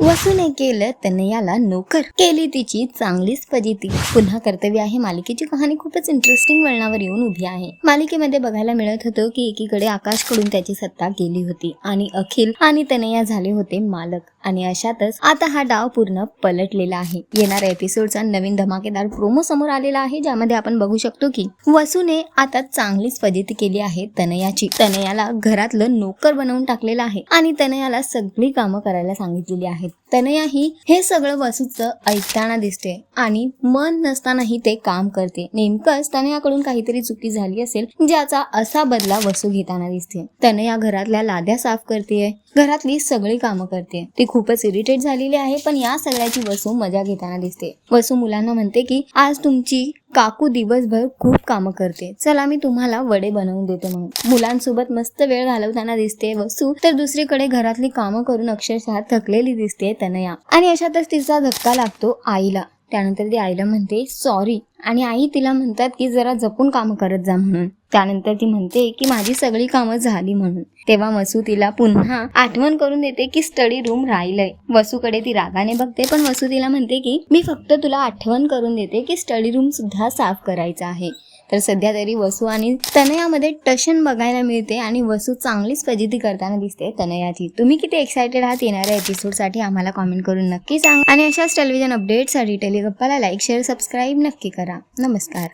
वसूने केलं तनयाला नोकर. केली तिची चांगलीच फजिती पुन्हा कर्तव्य आहे मालिकेची कहाणी खूपच इंटरेस्टिंग वळणावर येऊन उभी आहे. मालिकेमध्ये बघायला मिळत होतं की एकीकडे आकाशकडून त्याची सत्ता गेली होती आणि अखिल आणि तनया झाले होते मालक. आणि अशातच आता हा डाव पूर्ण पलटलेला आहे. येणाऱ्या एपिसोडचा नवीन धमाकेदार प्रोमो समोर आलेला आहे ज्यामध्ये आपण बघू शकतो की वसुने आता चांगलीच फजिती केली आहे तनयाची. तनयाला घरातलं नोकर बनवून टाकलेलं आहे आणि तनयाला सगळी कामं करायला सांगितलेली आहेत. तनया ही हे सगळं वसूचं ऐकताना दिसते आणि मन नसतानाही ते काम करते. नेमकंच तनयाकडून काहीतरी चुकी झाली असेल ज्याचा असा बदला वसू घेताना दिसते. तनया घरातल्या लाद्या साफ करते घरातली सगळी कामं करते ती खूपच इरिटेट झालेली आहे पण या सगळ्याची वसू मजा घेताना दिसते. वसू मुलांना म्हणते की आज तुमची काकू दिवसभर खूप कामं करते. चला मी तुम्हाला वडे बनवून देते म्हणून. मुलांसोबत मस्त वेळ घालवताना दिसते वसू. तर दुसरीकडे घरातली कामं करून अक्षरशः थकलेली दिसते तनया. आणि अशातच तिचा धक्का लागतो आईला. त्यानंतर ती आईला म्हणते सॉरी आणि आई तिला म्हणतात की जरा जपून कामं करत जा म्हणून. त्यानंतर ती म्हणते की माझी सगळी कामं झाली म्हणून. तेव्हा वसू तिला पुन्हा आठवण करून देते की स्टडी रूम राहिलंय. वसूकडे ती रागाने बघते पण वसू तिला म्हणते की मी फक्त तुला आठवण करून देते की स्टडी रूम सुद्धा साफ करायचा आहे. तर सध्या तरी वसू आणि तनयामध्ये टशन बघायला मिळते आणि वसू चांगलीच फजिती करताना दिसते. तनयाची तुम्ही किती एक्सायटेड आहात येणाऱ्या एपिसोडसाठी आम्हाला कॉमेंट करून नक्की सांगा. आणि अशाच टेलिव्हिजन अपडेटसाठी टेलिगप्पाला लाईक शेअर सबस्क्राईब नक्की करा. नमस्कार.